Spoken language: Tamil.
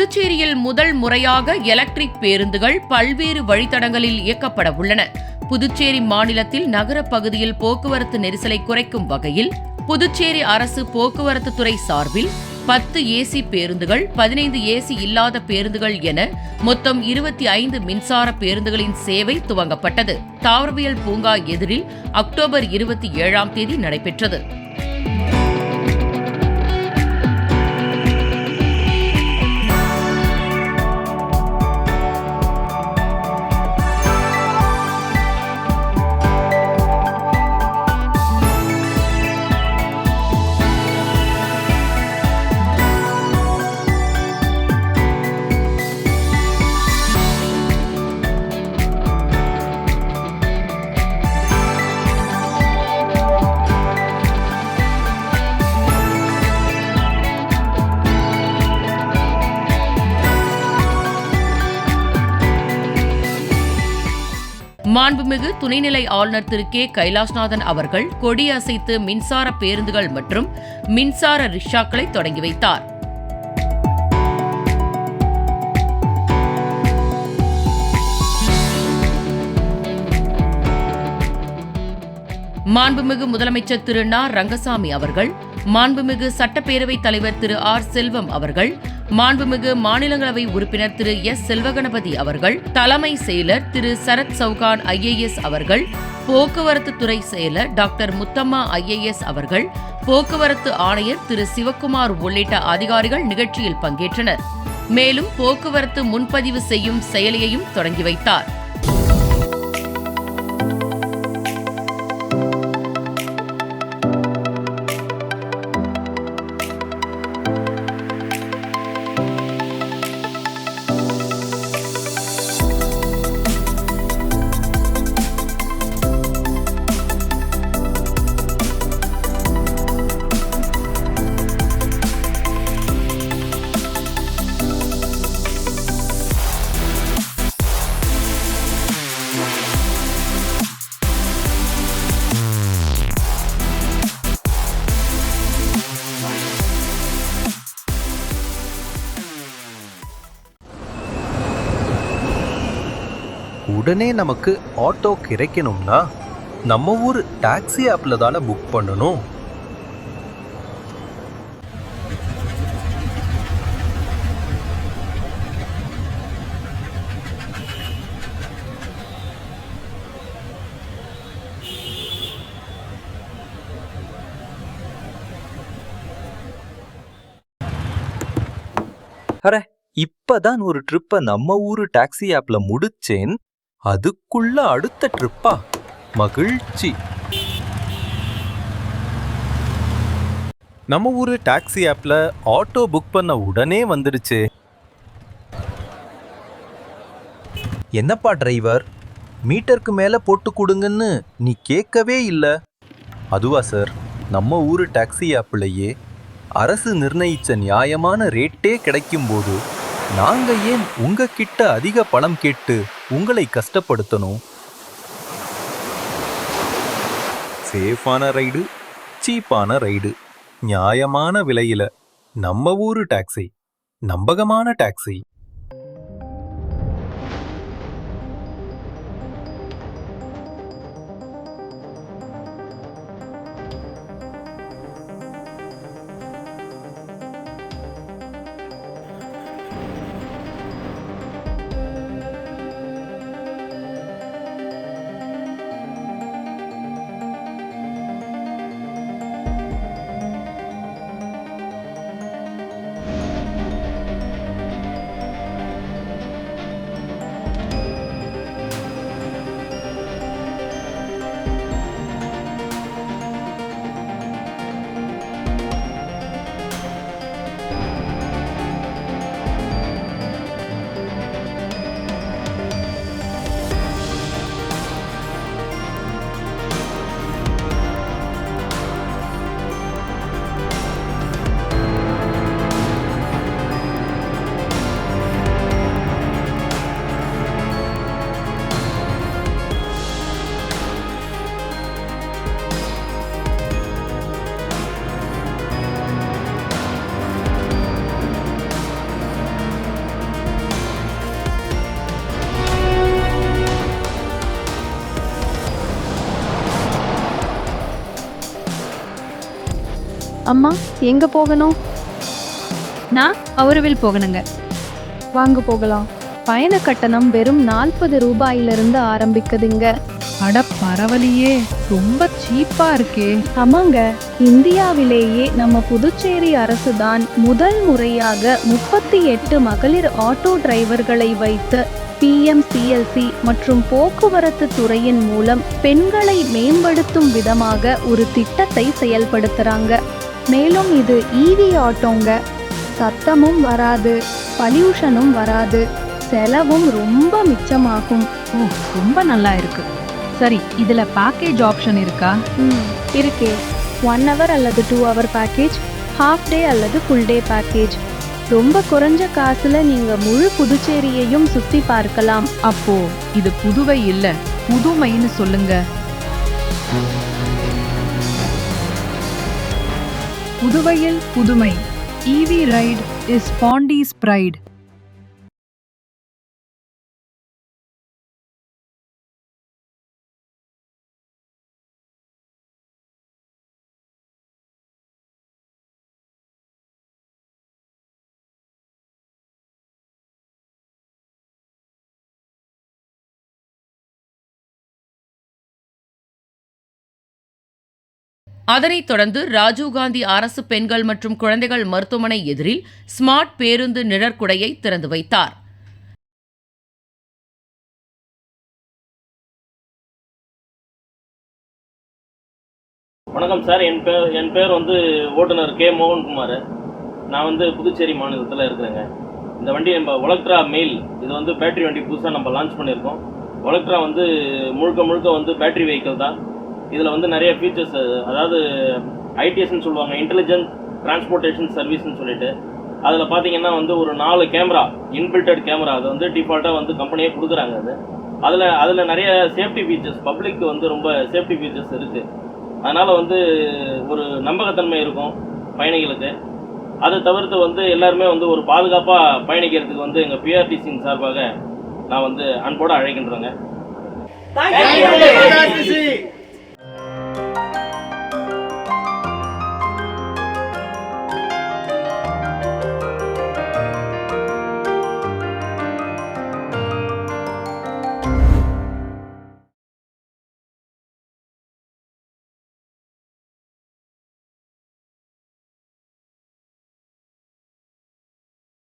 புதுச்சேரியில் முதல் முறையாக எலக்ட்ரிக் பேருந்துகள் பல்வேறு வழித்தடங்களில் இயக்கப்பட உள்ளன. புதுச்சேரி மாநிலத்தில் நகர பகுதியில் போக்குவரத்து நெரிசலை குறைக்கும் வகையில் புதுச்சேரி அரசு போக்குவரத்து துறை சார்பில் பத்து ஏசி பேருந்துகள் பதினைந்து ஏசி இல்லாத பேருந்துகள் என மொத்தம் இருபத்தி ஐந்து மின்சார பேருந்துகளின் சேவை துவங்கப்பட்டது. தாவரவியல் பூங்கா எதிரில் அக்டோபர் இருபத்தி ஏழாம் தேதி நடைபெற்றது. மாண்புமிகு துணைநிலை ஆளுநர் திரு கே. கைலாஷ்நாதன் அவர்கள் கொடியசைத்து மின்சார பேருந்துகள் மற்றும் மின்சார ரிக்ஷாக்களை தொடங்கி வைத்தார். மாண்புமிகு முதலமைச்சர் திரு நா. ரங்கசாமி அவர்கள் மாண்புமிகு சட்டப்பேரவைத் தலைவர் திரு ஆர். செல்வம் அவர்கள் மாண்புமிகு மாநிலங்களவை உறுப்பினர் திரு எஸ் செல்வகணபதி அவர்கள் தலைமை செயலர் திரு சரத் சவுகான் ஐஏஎஸ் அவர்கள் போக்குவரத்து துறை செயலர் டாக்டர் முத்தம்மா ஐஏஎஸ் அவர்கள் போக்குவரத்து ஆணையர் திரு சிவக்குமார் உள்ளிட்ட அதிகாரிகள் நிகழ்ச்சியில் பங்கேற்றனர். மேலும் போக்குவரத்து முன்பதிவு செய்யும் செயலியையும் தொடங்கி வைத்தார். உடனே நமக்கு ஆட்டோ கிடைக்கணும்னா நம்ம ஊர் டாக்ஸி ஆப்ல தானே புக் பண்ணணும். அரே இப்பதான் ஒரு ட்ரிப்பை நம்ம ஊரு டாக்ஸி ஆப்ல முடிச்சேன். அதுக்குள்ள அடுத்த ட்ரிப்பா? மகிழ்ச்சி. நம்ம ஊரு டாக்ஸி ஆப்ல ஆட்டோ புக் பண்ண உடனே வந்துடுச்சு. என்னப்பா டிரைவர்? மீட்டருக்கு மேல போட்டு கொடுங்கன்னு நீ கேட்கவே இல்லை. அதுவா சார் நம்ம ஊரு டாக்ஸி ஆப்லயே அரசு நிர்ணயிச்ச நியாயமான ரேட்டே கிடைக்கும்போது நாங்க ஏன் உங்ககிட்ட அதிக பணம் கேட்டு உங்களை கஷ்டப்படுத்தணும். சேஃபான ரைடு சீப்பான ரைடு. நியாயமான விலையில நம்ம ஊரு டாக்ஸி நம்பகமான டாக்ஸி. அம்மா எங்க போகணும்? நான் அவருவில் போகணுங்க. வாங்க போகலாம். பயண கட்டணம் வெறும் நாற்பது ரூபாயிலிருந்து ஆரம்பிக்குதுங்க. அட பரவலியே ரொம்ப சீப்பா இருக்கே. ஆமாங்க இந்தியாவிலேயே நம்ம புதுச்சேரி அரசு தான் முதல் முறையாக முப்பத்தி எட்டு மகளிர் ஆட்டோ டிரைவர்களை வைத்து பிஎம்சிஎல்சி மற்றும் போக்குவரத்து துறையின் மூலம் பெண்களை மேம்படுத்தும் விதமாக ஒரு திட்டத்தை செயல்படுத்துறாங்க. மேலும் இது ஈவி ஆட்டோங்க. சத்தமும் வராது பல்யூஷனும் வராது. செலவும் ரொம்ப மிச்சமாகும். ஓ ரொம்ப நல்லா இருக்கு. சரி இதுல பேக்கேஜ் ஆப்ஷன் இருக்கா? ம் இருக்கே. ஒன் ஹவர் அல்லது two hour package half day அல்லது ஃபுல் டே பேக்கேஜ் ரொம்ப குறைஞ்ச காசுல நீங்க முழு புதுச்சேரியையும் சுத்தி பார்க்கலாம். அப்போ இது புதுவை இல்ல புதுமைன்னு சொல்லுங்க. புதுவையில் புதுமை. EV ride is Pondy's pride அதனைத் தொடர்ந்து ராஜீவ்காந்தி அரசு பெண்கள் மற்றும் குழந்தைகள் மருத்துவமனை எதிரில் ஸ்மார்ட் பேருந்து நிழற்குடையை திறந்து வைத்தார். வணக்கம் சார். என் பேர் என் பேர் வந்து ஓட்டுநர் கே. மோகன்குமார். நான் வந்து புதுச்சேரி மாநிலத்தில் இருக்கிறேங்க. இந்த வண்டி நம்ம ஒலக்ட்ரா மெயில் இது வந்து பேட்டரி வண்டி புதுசாக நம்ம லான்ச் பண்ணியிருக்கோம். ஒலக்ட்ரா வந்து முழுக்க முழுக்க வந்து பேட்டரி வெஹிக்கிள் தான். இதில் வந்து நிறைய ஃபீச்சர்ஸ் அதாவது ஐடிஎஸ்ன்னு சொல்லுவாங்க இன்டெலிஜென்ட் டிரான்ஸ்போர்ட்டேஷன் சர்வீஸ்னு சொல்லிட்டு. அதில் பார்த்தீங்கன்னா வந்து ஒரு நாலு கேமரா இன்பில்டட் கேமரா அது வந்து டிஃபால்ட்டாக வந்து கம்பெனியே கொடுக்குறாங்க அது. அதில் அதில் நிறைய சேஃப்டி ஃபீச்சர்ஸ் பப்ளிக் வந்து ரொம்ப சேஃப்டி ஃபீச்சர்ஸ் இருக்குது அதனால் வந்து ஒரு நம்பகத்தன்மை இருக்கும் பயணிகளுக்கு. அதை தவிர்த்து வந்து எல்லாருமே வந்து ஒரு பாதுகாப்பாக பயணிக்கிறதுக்கு வந்து எங்கள் பிஆர்டிசியின் சார்பாக நான் வந்து அன்போடு அழைக்கின்றேங்க. Thank you, PRTC.